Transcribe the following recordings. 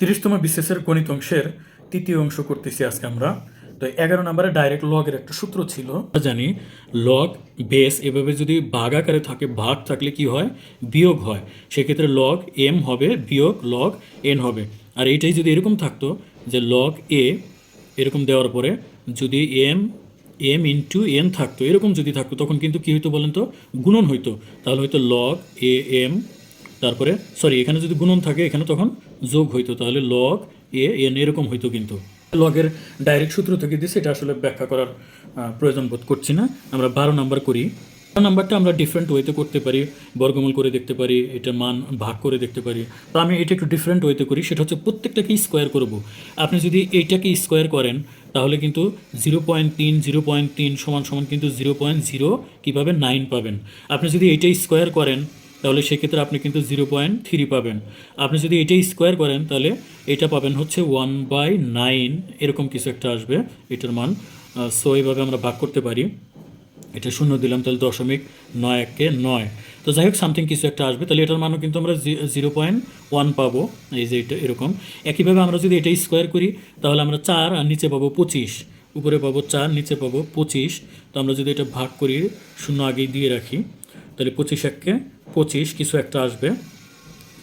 তিরিশতম বিশেষের গণিত অংশের তৃতীয় অংশ করতেছি আজকে আমরা। তো এগারো নম্বরে ডাইরেক্ট লগের একটা সূত্র ছিল। জানি লগ বেস এভাবে যদি ভাগ আকারে থাকে, ভাগ থাকলে কি হয়? বিয়োগ হয়। সেক্ষেত্রে লগ এম হবে, বিয়োগ লগ এন হবে। আর এইটাই যদি এরকম থাকতো যে লগ এ এরকম দেওয়ার পরে যদি এম এম ইন্টু এন থাকতো, এরকম যদি থাকতো, তখন কিন্তু কী হইতো বলেন তো? গুণন হইতো। তাহলে হয়তো লগ এ এম তারপরে সরি এখানে যদি গুণন থাকে, এখানে তখন যোগ হইতো, তাহলে লগ এ এন এরকম হইতো কিন্তু। লগের ডাইরেক্ট সূত্র থেকে দিয়েছে এটা আসলে ব্যাখ্যা করার প্রয়োজন বোধ করছি না। আমরা বারো নাম্বার করি। বারো নাম্বারটা আমরা ডিফারেন্ট ওয়েতে করতে পারি, বর্গমূল করে দেখতে পারি, এটা মান ভাগ করে দেখতে পারি। তো আমি এটা একটু ডিফারেন্ট ওয়েতে করি, সেটা হচ্ছে প্রত্যেকটাকে স্কোয়ার করব। আপনি যদি এইটাকে স্কোয়ার করেন, তাহলে কিন্তু জিরো পয়েন্ট তিন জিরো পয়েন্ট তিন সমান সমান কিন্তু জিরো পয়েন্ট জিরো কীভাবে নাইন পাবেন। আপনি যদি এইটা স্কোয়ার করেন তাহলে সেক্ষেত্রে আপনি কিন্তু জিরো পয়েন্ট থ্রি পাবেন। আপনি যদি এটাই স্কোয়ার করেন, তাহলে এটা পাবেন হচ্ছে ওয়ান বাই নাইন। এরকম কিছু একটা আসবে, এটার মান। সো এইভাবে আমরা ভাগ করতে পারি। এটা শূন্য দিলাম, তাহলে দশমিক নয় একে নয়। তো যাই হোক সামথিং কিছু একটা আসবে। তাহলে এটার মানও কিন্তু আমরা জিরো পয়েন্ট ওয়ান পাবো। এই যে এটা এরকম। একইভাবে আমরা যদি এটা স্কোয়ার করি, তাহলে আমরা চার আর নিচে পাবো পঁচিশ। উপরে পাবো চার, নিচে পাবো পঁচিশ। তো আমরা যদি এটা ভাগ করি, শূন্য আগেই দিয়ে রাখি, তাহলে পঁচিশ এককে পঁচিশ, কিছু একটা আসবে।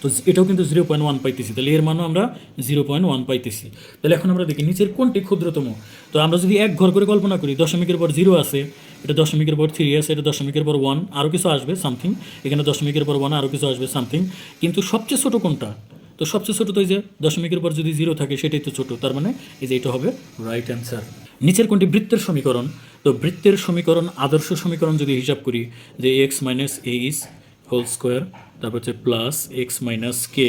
তো এটাও কিন্তু জিরো পয়েন্ট ওয়ান পাইতেছি। তাহলে এর মানও আমরা জিরো পয়েন্ট ওয়ান পাইতেছি। তাহলে এখন আমরা দেখি নিচের কোনটি ক্ষুদ্রতম। তো আমরা যদি এক ঘর করে কল্পনা করি, দশমিকের পর জিরো আছে, এটা দশমিকের পর থ্রি আছে, এটা দশমিকের পর ওয়ান আরও কিছু আসবে সামথিং এখানে দশমিকের পর ওয়ান আরও কিছু আসবে সামথিং কিন্তু সবচেয়ে ছোটো কোনটা? তো সবচেয়ে ছোটো তো এই যে দশমিকের পর যদি জিরো থাকে, সেটাই তো ছোটো। তার মানে এই যে এটা হবে রাইট অ্যান্সার নিচের কোনটি? বৃত্তের সমীকরণ। তো বৃত্তের সমীকরণ, আদর্শ সমীকরণ যদি হিসাব করি, যে X minus A is whole square তারপর হচ্ছে plus X minus K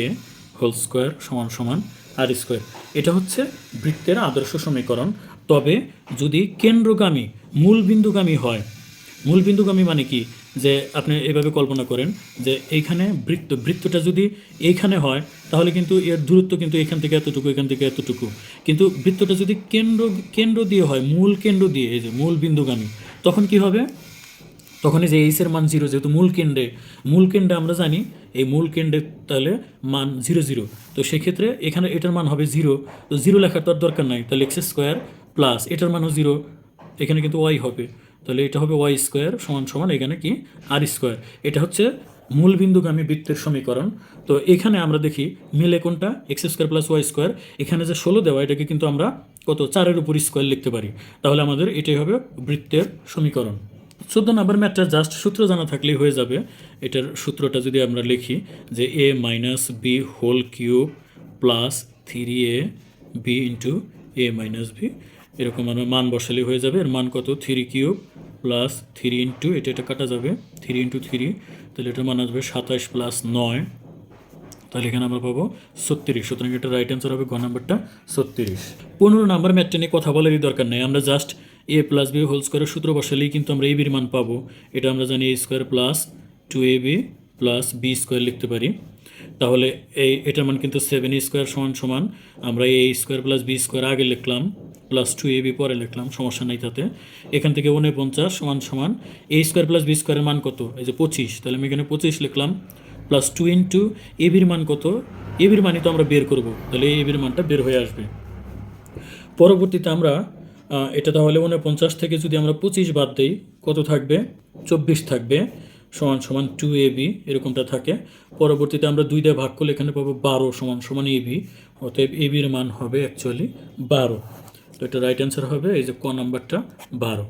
whole square সমান সমান আর স্কোয়ার এটা হচ্ছে বৃত্তের আদর্শ সমীকরণ। তবে যদি কেন্দ্রগামী, মূল বিন্দুগামী হয়, মূল বিন্দুগামী মানে কি? যে আপনি এভাবে কল্পনা করেন যে এইখানে বৃত্ত, বৃত্তটা যদি এইখানে হয়, তাহলে কিন্তু এর দূরত্ব কিন্তু এখান থেকে এতটুকু, এখান থেকে এতটুকু। কিন্তু বৃত্তটা যদি কেন্দ্র কেন্দ্র দিয়ে হয়, মূল কেন্দ্র দিয়ে, এই যে মূল বিন্দুগামী, তখন কি হবে? তখন এই যে এইসের মান জিরো যেহেতু মূল কেন্দ্রে মূল কেন্দ্রে আমরা জানি এই মূল কেন্দ্রে তাহলে মান জিরো জিরো তো সেক্ষেত্রে এখানে এটার মান হবে জিরো তো জিরো লেখার তো আর দরকার নাই। তাহলে এক্স স্কোয়ার প্লাস এটার মানও জিরো এখানে কিন্তু ওয়াই হবে। তাহলে এটা হবে ওয়াই স্কোয়ার সমান সমান এখানে কি? আর স্কোয়ার এটা হচ্ছে মূল বিন্দুগামী বৃত্তের সমীকরণ। তো এখানে আমরা দেখি মিলে কোনটা? X square plus Y square এখানে যে ষোলো দেওয়া, এটাকে কিন্তু আমরা কত? চারের উপর স্কোয়ার লিখতে পারি। তাহলে আমাদের এটাই হবে বৃত্তের সমীকরণ। চোদ্দ নাম্বার ম্যাথটা জাস্ট সূত্র জানা থাকলেই হয়ে যাবে। এটার সূত্রটা যদি আমরা লিখি, যে A minus B whole cube plus three A B into A minus B এরকম আমরা মান বসালেই হয়ে যাবে। এর মান কত? Three cube plus three into এটা এটা কাটা যাবে। থ্রি ইন্টু থ্রি তাহলে এটার মান আসবে সাতাশ প্লাস নয়। তাহলে এখানে আমরা পাবো ছত্রিশ। সুতরাং এটা রাইট অ্যান্সার হবে গ নাম্বারটা ছত্রিশ। পনেরো নাম্বার ম্যাথটা নিয়ে কথা বলারই দরকার নেই। আমরা just A plus B whole স্কোয়ারের সূত্র বসালেই কিন্তু আমরা এ বির মান পাবো। এটা আমরা জানি A square plus two A B plus B square লিখতে পারি। তাহলে এই, এটার মান কিন্তু সেভেন স্কোয়ার সমান সমান। আমরা A square plus B square আগে লিখলাম প্লাস টু এ বি পরে লিখলাম, সমস্যা নাই তাতে। এখান থেকে উনপঞ্চাশ সমান সমান। এ স্কোয়ার প্লাস বি স্কোয়ারের মান কত? এই যে পঁচিশ। তাহলে আমি এখানে পঁচিশ লিখলাম প্লাস টু ইন্টু এবির মান কত? এবির মানই তো আমরা বের করব। তাহলে এবির মানটা বের হয়ে আসবে। পরবর্তীতে আমরা এটা তাহলে মনে উনপঞ্চাশ থেকে যদি আমরা পঁচিশ বাদ দিই, কত থাকবে? চব্বিশ থাকবে, সমান সমান টু এ বি এরকমটা থাকে। পরবর্তীতে আমরা দুই দিয়ে ভাগ করলে এখানে পাবো বারো, সমান সমান এ বি অতএব এ বির মান হবে অ্যাকচুয়ালি বারো। তো এটা রাইট অ্যান্সার হবে, এই যে ক নাম্বারটা বারো।